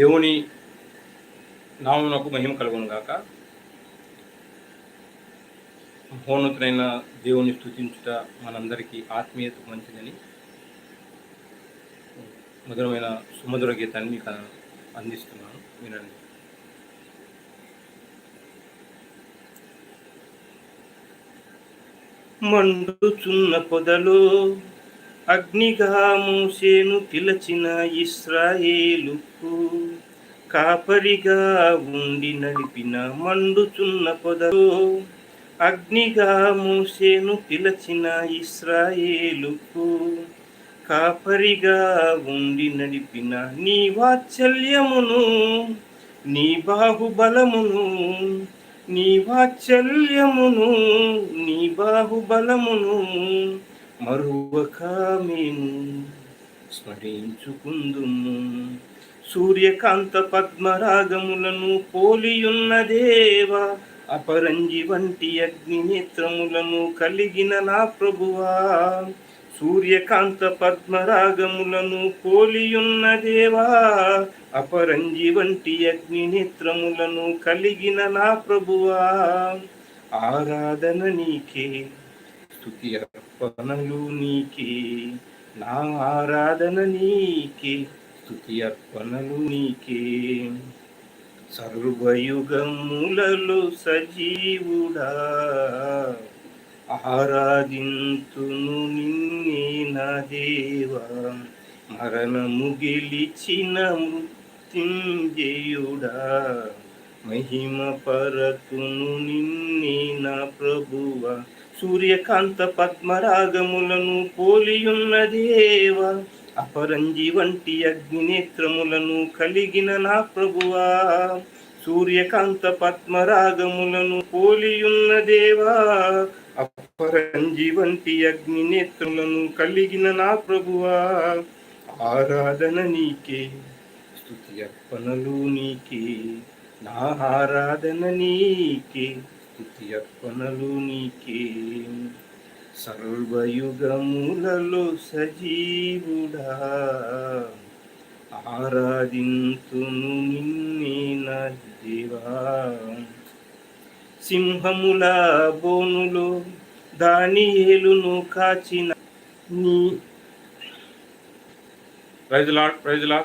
దేవుని నామునకు మహిమ కలుగును గాక. మహోన్నతులైన దేవుని స్థుతించుట మనందరికీ ఆత్మీయత మంచిదని మధురమైన సుమధుర గీతాన్ని మీకు అందిస్తున్నాను. వినండి. మండుచున్న పొదలో అగ్నిగా మూసేను పిలచిన ఇస్రాయేలుకు కాపరిగా ఉండి నడిపిన మండుచున్న పొదలో. అగ్నిగా మూసేను పిలచిన ఇస్రాయేలుకు కాపరిగా ఉండి నడిపిన నీ వాత్సల్యమును నీ బాహుబలమును నీ వాత్సల్యమును నీ బాహుబలమును మరువక మేము స్మరించుకుందుము సూర్యకాంత పద్మరాగములను పోలియున్న దేవ అపరంజి వంటి అగ్ని నేత్రములను కలిగిన నా ప్రభువా. సూర్యకాంత పద్మరాగములను పోలియున్న దేవా అపరంజి వంటి అగ్ని నేత్రములను కలిగిన నా ప్రభువా. ఆరాధన నీకే స్థుతి అర్పణలు నీకే. నా ఆరాధన నీకే. స్థుతి అర్పణలు నీకే. సర్వయుగములలో సజీవుడా. ఆరాధింతును నిన్నే నా దేవా. మరణము గెలిచిన మృత్యుంజయుడా. మహిమ పరతును నిన్నే నా ప్రభువ. సూర్యకాంత పద్మరాగములను పోలియున్న దేవ అపరంజి వంటి అగ్నినేత్రములను కలిగిన నా ప్రభువా. సూర్యకాంత పద్మరాగములను పోలియున్న దేవా అపరంజి వంటి అగ్నినేత్రములను కలిగిన నా ప్రభువా. ఆరాధన నీకే స్థుతి అర్పణలు నీకే నా ఆరాధన నీకే స్థుతి అర్పణలు నీకే. సర్వయుగములలో సజీవుడా. ఆరాధింతును నిన్నే నా దేవా. సింహముల బోనులో దాని ఏలును కాచిన నీ ప్రైజులా ప్రైజులా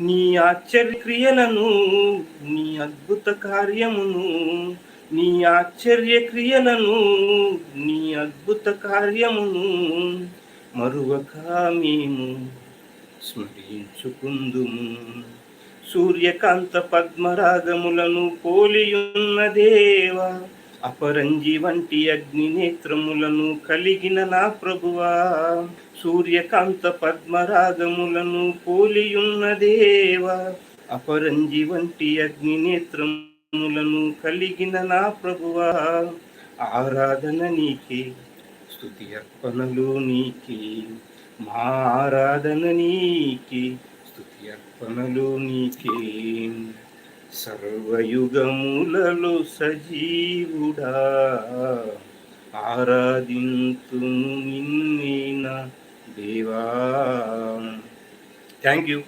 నీ ఆశ్చర్య క్రియలను నీ అద్భుత కార్యమును నీ ఆశ్చర్య క్రియలను నీ అద్భుత కార్యమును మరువక మేము స్మరించుకుందుము. సూర్యకాంత పద్మరాగములను పోలియున్న దేవా అపరంజి వంటి అగ్ని నేత్రములను కలిగిన నా ప్రభువా సూర్యకాంత పద్మరాగములను పోలియున్న దేవా అపరంజి వంటి అగ్ని నేత్రములను కలిగిన నా ప్రభువా ఆరాధన నీకే స్థుతి అర్పణలు నీకే మా ఆరాధన నీకే స్థుతి అర్పణలు నీకే. సర్వయుగములలో సజీవుడా. ఆరాధింతును నిన్నే దేవా. Thank you